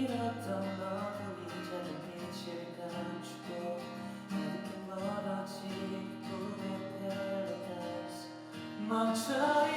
길었던 너도 이제는 빛을 감추고 가득히 멀어지고 멈춰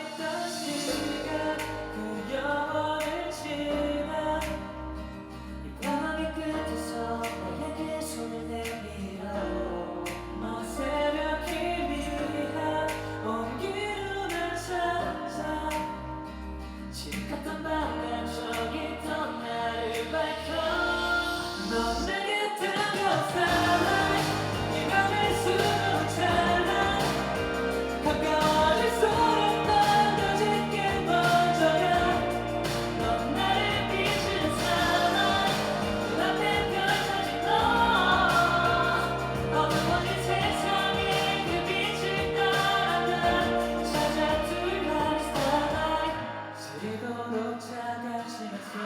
되도록 차가운 시간 속에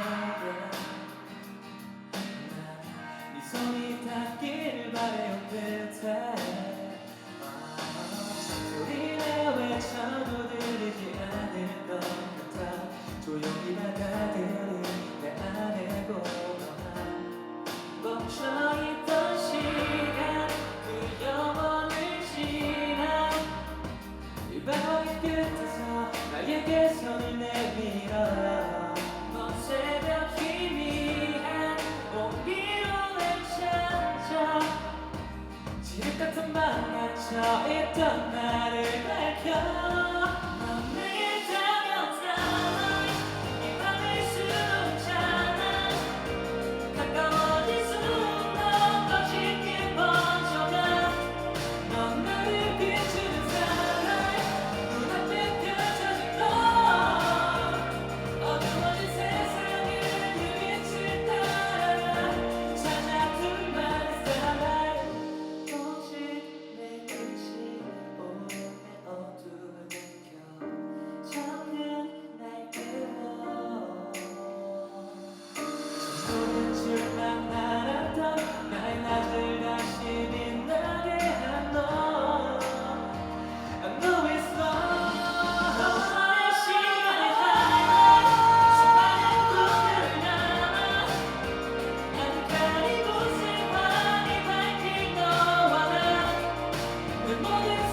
난네 손이 닿 멈춰있던 나를 밝혀. Mother.